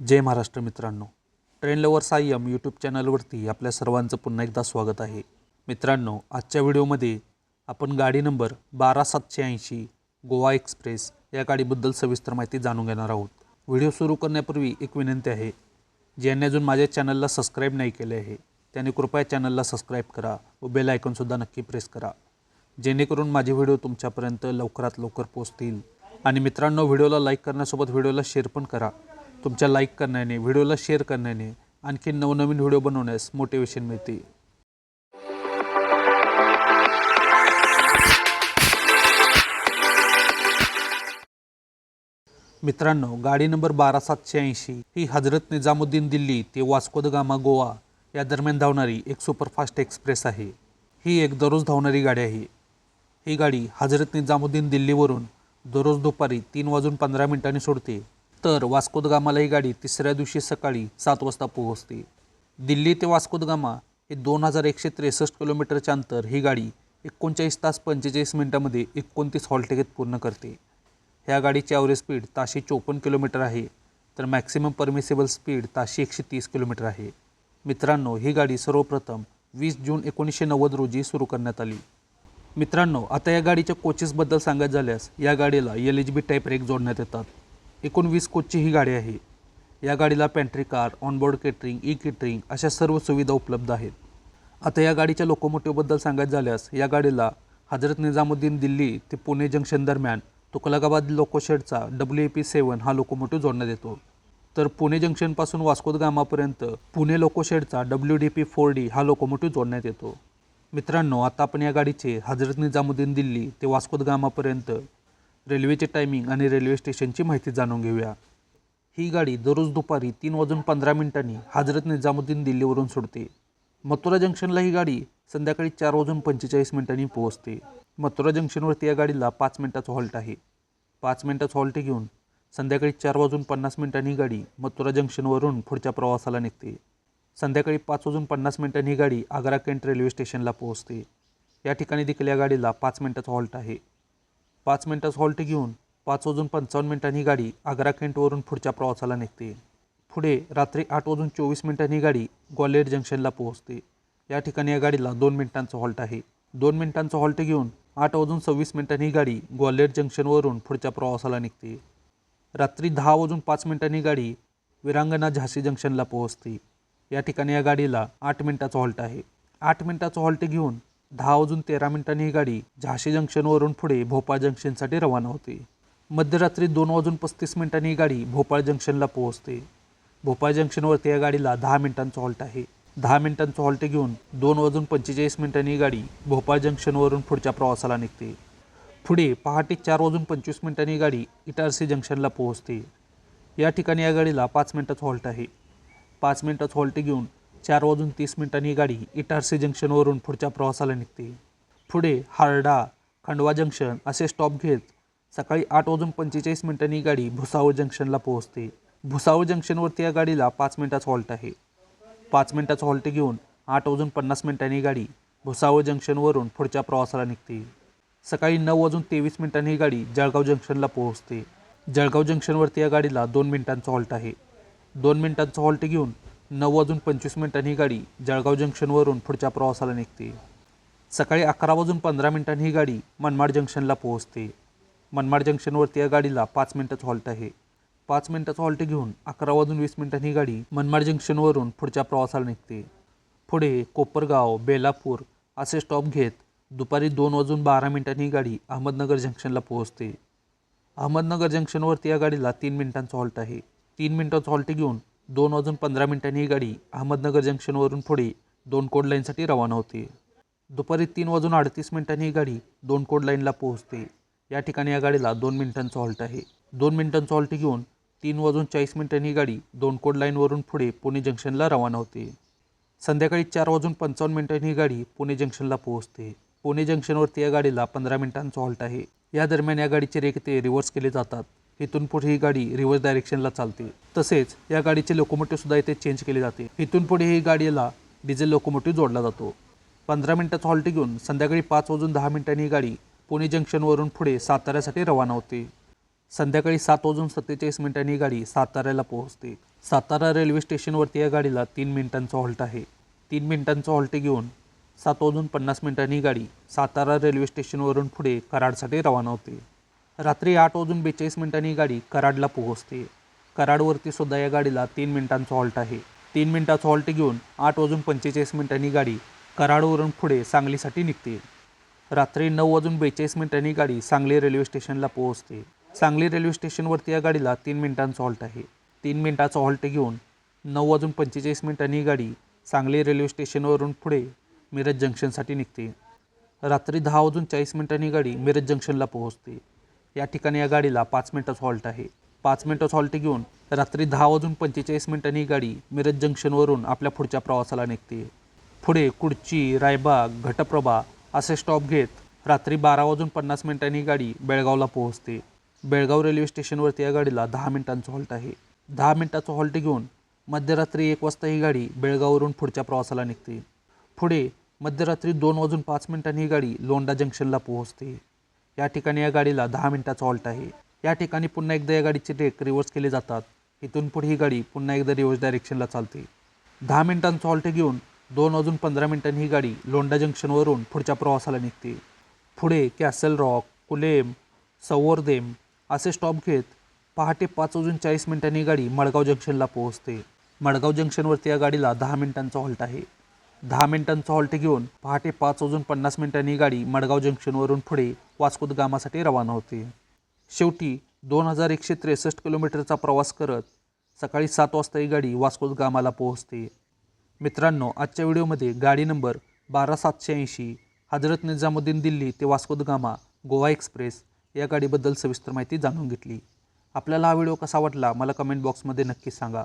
जय महाराष्ट्र मित्रांनो. Train lover Sayam YouTube चॅनलवरती आपल्या सर्वांचं पुन्हा एकदा स्वागत आहे. मित्रांनो आजच्या व्हिडिओमध्ये आपण गाडी नंबर बारा सातशे ऐंशी गोवा एक्सप्रेस या गाडीबद्दल सविस्तर माहिती जाणून घेणार आहोत. व्हिडिओ सुरू करण्यापूर्वी एक विनंती आहे ज्यांनी अजून माझ्या चॅनलला सबस्क्राईब नाही केले आहे त्याने कृपया चॅनलला सबस्क्राईब करा व बेल आयकॉनसुद्धा नक्की प्रेस करा. जेणेकरून माझे व्हिडिओ तुमच्यापर्यंत लवकरात लवकर पोहोचतील. आणि मित्रांनो व्हिडिओला लाईक करण्यासोबत व्हिडिओला शेअर पण करा. तुमच्या लाईक करण्याने व्हिडिओला शेअर करण्याने आणखी नवनवीन व्हिडिओ बनवण्यास मोटिवेशन मिळते. मित्रांनो गाडी नंबर बारा सातशे ऐंशी ही हजरत निजामुद्दीन दिल्ली ते वास्को द गामा गोवा या दरम्यान धावणारी एक सुपरफास्ट एक्सप्रेस आहे. ही एक दररोज धावणारी गाडी आहे. ही गाडी हजरत निजामुद्दीन दिल्लीवरून दररोज दुपारी तीन वाजून पंधरा मिनिटांनी सोडते. तर वास्कोदगामाला ही गाडी तिसऱ्या दिवशी सकाळी सात वाजता पोहोचते. दिल्ली ते वास्कोदगामा गामा हे दोन हजार एकशे त्रेसष्ट किलोमीटरच्या अंतर ही गाडी एकोणचाळीस तास पंचेचाळीस मिनिटामध्ये एकोणतीस हॉल्ट पूर्ण करते. ह्या गाडीची ॲव्हरेज स्पीड ताशी चोपन्न किलोमीटर आहे तर मॅक्सिमम परमिसेबल स्पीड ताशी एकशे तीस किलोमीटर आहे. मित्रांनो ही गाडी सर्वप्रथम वीस जून एकोणीसशे नव्वद रोजी सुरू करण्यात आली. मित्रांनो आता या गाडीच्या कोचेसबद्दल सांगायचं झाल्यास या गाडीला L H B type rake जोडण्यात येतात. एकोणवीस कोचची ही गाडी आहे. या गाडीला pantry car onboard catering e catering अशा सर्व सुविधा उपलब्ध आहेत. आता या गाडीच्या लोकोमोटिव्हबद्दल सांगायचं झाल्यास या गाडीला हजरत निजामुद्दीन दिल्ली ते पुणे जंक्शन दरम्यान तुकलकाबाद लोकोशेडचा डब्ल्यू ए पी सेवन हा लोकोमोटिव्ह जोडण्यात येतो. तर पुणे जंक्शनपासून वास्कोद गामापर्यंत Pune लोकोशेडचा W D P four D हा लोकोमोटिव्ह जोडण्यात येतो. मित्रांनो आता आपण या गाडीचे हजरत निजामुद्दीन दिल्ली ते वास्कोद गामापर्यंत रेल्वेचे टायमिंग आणि रेल्वे स्टेशनची माहिती जाणून घेऊया. ही गाडी दररोज दुपारी तीन वाजून पंधरा मिनिटांनी हजरत निजामुद्दीन दिल्लीवरून सोडते. मथुरा जंक्शनला ही गाडी संध्याकाळी चार वाजून पंचेचाळीस मिनिटांनी पोहोचते. मथुरा जंक्शनवरती या गाडीला पाच मिनिटाचं हॉल्ट आहे. पाच मिनिटाचं हॉल्ट घेऊन संध्याकाळी चार वाजून पन्नास मिनिटांनी ही गाडी मथुरा जंक्शनवरून पुढच्या प्रवासाला निघते. संध्याकाळी पाच वाजून पन्नास मिनिटांनी ही गाडी आग्रा केंट रेल्वे स्टेशनला पोहोचते. या ठिकाणी देखील या गाडीला पाच मिनिटाचं हॉल्ट आहे. पाच मिनिटाचं हॉल्ट घेऊन पाच वाजून पंचावन्न मिनिटांनी गाडी आग्रा केंटवरून पुढच्या प्रवासाला निघते. पुढे रात्री आठ वाजून चोवीस मिनिटांनी गाडी ग्वाल्हेर जंक्शनला पोहोचते. या ठिकाणी या गाडीला दोन मिनिटांचं हॉल्ट आहे. दोन मिनिटांचं हॉल्ट घेऊन आठ वाजून सव्वीस मिनिटांनी गाडी ग्वाल्हेर जंक्शनवरून पुढच्या प्रवासाला निघते. रात्री दहा वाजून पाच मिनिटांनी गाडी विरांगणा झाशी जंक्शनला पोहोचते. या ठिकाणी या गाडीला आठ मिनिटाचं हॉल्ट आहे. आठ मिनिटाचं हॉल्ट घेऊन दहा वाजून तेरा मिनिटांनी ही गाडी झाशी जंक्शनवरून पुढे भोपाळ जंक्शनसाठी रवाना होते. मध्यरात्री दोन वाजून पस्तीस मिनिटांनी ही गाडी भोपाळ जंक्शनला पोहोचते. भोपाळ जंक्शनवरती या गाडीला दहा मिनिटांचं हॉल्ट आहे. दहा मिनिटांचं हॉल्ट घेऊन दोन वाजून पंचेचाळीस मिनिटांनी ही गाडी भोपाळ जंक्शनवरून पुढच्या प्रवासाला निघते. पुढे पहाटे चार वाजून पंचवीस मिनिटांनी ही गाडी इटारसी जंक्शनला पोहोचते. या ठिकाणी या गाडीला पाच मिनिटाचं हॉल्ट आहे. पाच मिनिटाचं हॉल्ट घेऊन चार वाजून तीस मिनिटांनी ही गाडी इटारसी जंक्शनवरून पुढच्या प्रवासाला निघते. पुढे हारडा खंडवा जंक्शन असे स्टॉप घेत सकाळी आठ वाजून पंचेचाळीस मिनिटांनी ही गाडी भुसावळ जंक्शनला पोहोचते. भुसावळ जंक्शनवरती या गाडीला पाच मिनिटाचं हॉल्ट आहे. पाच मिनिटाचं हॉल्ट घेऊन आठ वाजून पन्नास मिनिटांनी गाडी भुसावळ जंक्शनवरून पुढच्या प्रवासाला निघते. सकाळी नऊ वाजून तेवीस मिनिटांनी ही गाडी जळगाव जंक्शनला पोहोचते. जळगाव जंक्शनवरती या गाडीला दोन मिनिटांचं हॉल्ट आहे. दोन मिनिटांचं हॉल्ट घेऊन नऊ वाजून पंचवीस मिनिटांनी ही गाडी जळगाव जंक्शनवरून पुढच्या प्रवासाला निघते. सकाळी अकरा वाजून पंधरा मिनिटांनी ही गाडी मनमाड जंक्शनला पोहोचते. मनमाड जंक्शनवरती या गाडीला पाच मिनिटाचं हॉल्ट आहे. पाच मिनिटाचं हॉल्ट घेऊन अकरा वाजून वीस मिनिटांनी ही गाडी मनमाड जंक्शनवरून पुढच्या प्रवासाला निघते. पुढे कोपरगाव बेलापूर असे स्टॉप घेत दुपारी दोन वाजून बारा मिनिटांनी ही गाडी अहमदनगर जंक्शनला पोहोचते. अहमदनगर जंक्शनवरती या गाडीला तीन मिनिटांचं हॉल्ट आहे. तीन मिनिटांचं हॉल्ट घेऊन दोन वाजून पंधरा मिनिटांनी ही गाडी अहमदनगर जंक्शनवरून पुढे दोन कोड लाईनसाठी रवाना होते. दुपारी तीन वाजून अडतीस मिनिटांनी ही गाडी दोन कोड लाईनला पोहोचते. या ठिकाणी या गाडीला दोन मिनिटांचा हॉल्ट आहे. दोन मिनिटांचं हॉल्ट घेऊन तीन वाजून चाळीस मिनिटांनी ही गाडी दोन कोड लाईनवरून पुढे पुणे जंक्शनला रवाना होते. संध्याकाळी चार वाजून पंचावन्न मिनिटांनी ही गाडी पुणे जंक्शनला पोहोचते. पुणे जंक्शनवरती या गाडीला पंधरा मिनिटांचा हॉल्ट आहे. या दरम्यान या गाडीचे रेखते रिव्हर्स केले जातात. इथून पुढे ही गाडी रिव्हर्स डायरेक्शनला चालते. तसेच या गाडीचे लोकोमोटिव्ह सुद्धा इथे चेंज केले जाते. इथून पुढे ही गाडीला डिझेल लोकोमोटिव्ह जोडला जातो. पंधरा मिनिटाचा हॉल्ट घेऊन संध्याकाळी पाच वाजून दहा मिनिटांनी ही गाडी पुणे जंक्शनवरून पुढे साताऱ्यासाठी रवाना होते. संध्याकाळी सात वाजून सत्तेचाळीस मिनिटांनी ही गाडी साताऱ्याला पोहोचते. सातारा रेल्वे स्टेशनवरती या गाडीला तीन मिनिटांचा हॉल्ट आहे. तीन मिनिटांचा हॉल्ट घेऊन सात वाजून पन्नास मिनिटांनी ही गाडी सातारा रेल्वे स्टेशनवरून पुढे कराडसाठी रवाना होते. रात्री आठ वाजून बेचाळीस मिनिटांनी ही गाडी कराडला पोहोचते. कराडवरती सुद्धा या गाडीला तीन मिनिटांचा हॉल्ट आहे. तीन मिनिटाचा हॉल्ट घेऊन आठ वाजून पंचेचाळीस मिनिटांनी गाडी कराडवरून पुढे सांगलीसाठी निघते. रात्री नऊ वाजून बेचाळीस मिनिटांनी गाडी सांगली रेल्वे स्टेशनला पोहोचते. सांगली रेल्वे स्टेशनवरती या गाडीला तीन मिनिटांचा हॉल्ट आहे. तीन मिनिटाचा हॉल्ट घेऊन नऊ वाजून पंचेचाळीस मिनिटांनी ही गाडी सांगली रेल्वे स्टेशनवरून पुढे मिरज जंक्शनसाठी निघते. रात्री दहा वाजून चाळीस मिनिटांनी गाडी मिरज जंक्शनला पोहोचते. या ठिकाणी या गाडीला पाच मिनटाचं हॉल्ट आहे. पाच मिनिटाचा हॉल्ट घेऊन रात्री दहा वाजून पंचेचाळीस मिनिटांनी ही गाडी मिरज जंक्शनवरून आपल्या पुढच्या प्रवासाला निघते. पुढे कुडची रायबाग घटप्रभा असे स्टॉप घेत रात्री बारा वाजून पन्नास मिनिटांनी ही गाडी बेळगावला पोहोचते. बेळगाव रेल्वे स्टेशनवरती या गाडीला दहा मिनिटांचं हॉल्ट आहे. दहा मिनटाचं हॉल्ट घेऊन मध्यरात्री एक वाजता ही गाडी बेळगाववरून पुढच्या प्रवासाला निघते. पुढे मध्यरात्री दोन वाजून पाच मिनिटांनी ही गाडी लोंडा जंक्शनला पोहोचते. या ठिकाणी या गाडीला दहा मिनिटाचा हॉल्ट आहे. या ठिकाणी पुन्हा एकदा या गाडीचे ट्रेक रिव्हर्स केले जातात. इथून पुढे ही गाडी पुन्हा एकदा रिव्हर्स डायरेक्शनला चालते. दहा मिनिटांचा हॉल्ट घेऊन दोन वाजून पंधरा मिनिटांनी ही गाडी लोंडा जंक्शनवरून पुढच्या प्रवासाला निघते. पुढे कॅसल रॉक कुलेम सवर्देम असे स्टॉप घेत पहाटे पाच वाजून चाळीस मिनिटांनी गाडी मडगाव जंक्शनला पोहोचते. मडगाव जंक्शनवरती या गाडीला दहा मिनिटांचा हॉल्ट आहे. दहा मिनिटांचा हॉल्ट घेऊन पहाटे पाच वाजून पन्नास मिनिटांनी ही गाडी मडगाव जंक्शनवरून पुढे वास्कोद गामासाठी रवाना होते. शेवटी दोन हजार एकशे त्रेसष्ट किलोमीटरचा प्रवास करत सकाळी सात वाजता ही गाडी वास्कोद गामाला पोहोचते. मित्रांनो आजच्या व्हिडिओमध्ये गाडी नंबर बारा सातशे ऐंशी हजरत निजामुद्दीन दिल्ली ते वास्कोद गामा गोवा एक्सप्रेस या गाडीबद्दल सविस्तर माहिती जाणून घेतली. आपल्याला हा व्हिडिओ कसा वाटला मला कमेंट बॉक्समध्ये नक्की सांगा.